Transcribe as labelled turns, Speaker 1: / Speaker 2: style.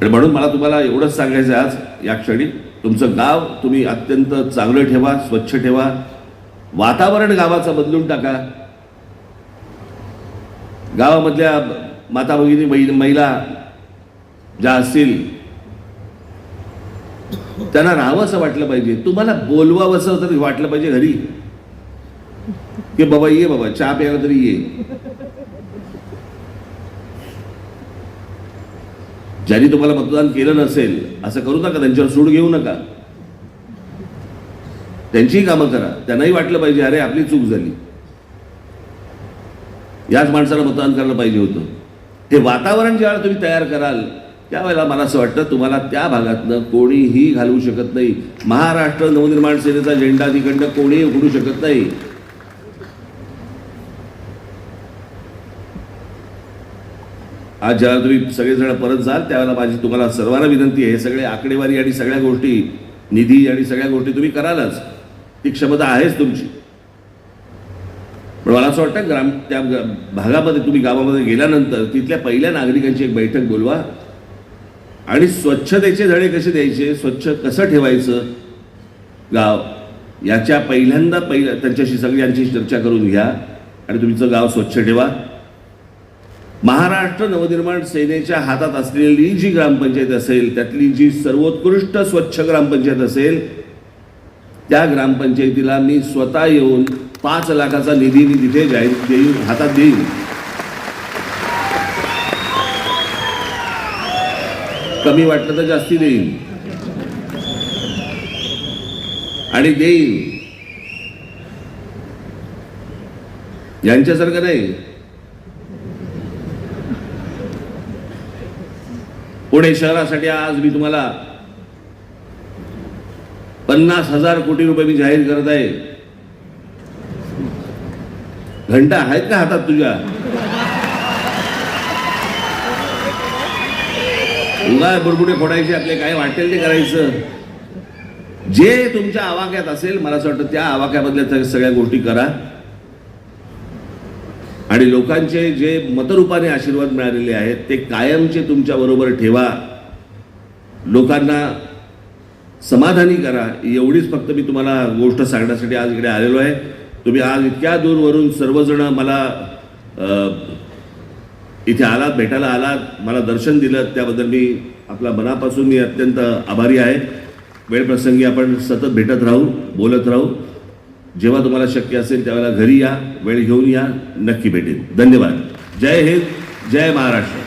Speaker 1: आणि म्हणून मला तुम्हाला एवढंच सांगायचं आहे आज या क्षणी. तुमचं गाव तुम्ही अत्यंत चांगलं ठेवा स्वच्छ ठेवा. वातावरण गावाचं बदलून टाका. गावामधल्या माता भगिनी महिला ज्या असतील त्यांना राहावंसं वाटलं पाहिजे. तुम्हाला बोलवावंसं तरी वाटलं पाहिजे घरी. की बाबा ये बाबा चहा प्यायला तरी ये. ज्यांनी तुम्हाला मतदान केलं नसेल असं करू नका त्यांच्यावर सूड घेऊ नका. त्यांचीही कामं करा. त्यांनाही वाटलं पाहिजे अरे आपली चूक झाली. याच माणसाला मतदान करायला पाहिजे होतं. ते वातावरण ज्यावेळेला तुम्ही तयार कराल. त्यावेळेला मला असं वाटतं तुम्हाला त्या भागातनं कोणीही घालवू शकत नाही. महाराष्ट्र नवनिर्माण सेनेचा झेंडा तिकडनं कोणीही उघडू शकत नाही. आज ज्यावेळेला तुम्ही सगळेजण परत जाल त्यावेळेला माझी तुम्हाला सर्वांना विनंती आहे. हे सगळे आकडेवारी आणि सगळ्या गोष्टी निधी आणि सगळ्या गोष्टी तुम्ही करालच. ती क्षमता आहेच तुमची. पण मला असं वाटतं ग्राम त्या भागामध्ये तुम्ही गावामध्ये गेल्यानंतर तिथल्या पहिल्या नागरिकांची एक बैठक बोलवा. आणि स्वच्छतेचे धडे कसे द्यायचे स्वच्छ कसं ठेवायचं? गाव याच्या पहिल्यांदा पहिल्या त्यांच्याशी सगळ्यांची चर्चा करून घ्या. आणि तुमचं गाव स्वच्छ ठेवा. महाराष्ट्र नवनिर्माण सेनेच्या हातात असलेली जी ग्रामपंचायत असेल त्यातली जी सर्वोत्कृष्ट स्वच्छ ग्रामपंचायत असेल त्या ग्रामपंचायतीला मी स्वतः येऊन पाच लाखाचा निधी मी तिथे जाहीर देईन हातात देईन. कमी वाटलं तर जास्ती देईन. आणि देईन. यांच्यासारखं नाही. पुणे शहरासाठी आज मी तुम्हाला पन्नास हजार कोटी रुपये मी जाहीर करत आहे. घंटा आहेत का हातात तुझ्या? उगा बुडबुडे फोडायचे आपले काय वाटेल ते करायचं. जे तुमच्या आवाक्यात असेल मला असं वाटतं त्या आवाक्यामधल्या सगळ्या गोष्टी करा. आणि लोकांचे जे मतरूपाने आशीर्वाद मिळालेले आहेत ते कायमचे तुमच्याबरोबर ठेवा. लोकांना समाधानी करा. एवढीच फक्त मी तुम्हाला गोष्ट सांगण्यासाठी आज इकडे आलेलो आहे. तुम्ही आज इतक्या दूरवरून सर्वजण मला इथे आलात भेटायला आलात मला दर्शन दिलं त्याबद्दल मी आपल्या मनापासून मी अत्यंत आभारी आहे. वेळप्रसंगी आपण सतत भेटत राहू बोलत राहू. जेव्हा तुम्हाला शक्य असेल त्यावेळेला घरी या वेळ घेऊन या नक्की भेटेल धन्यवाद. जय हिंद जय महाराष्ट्र.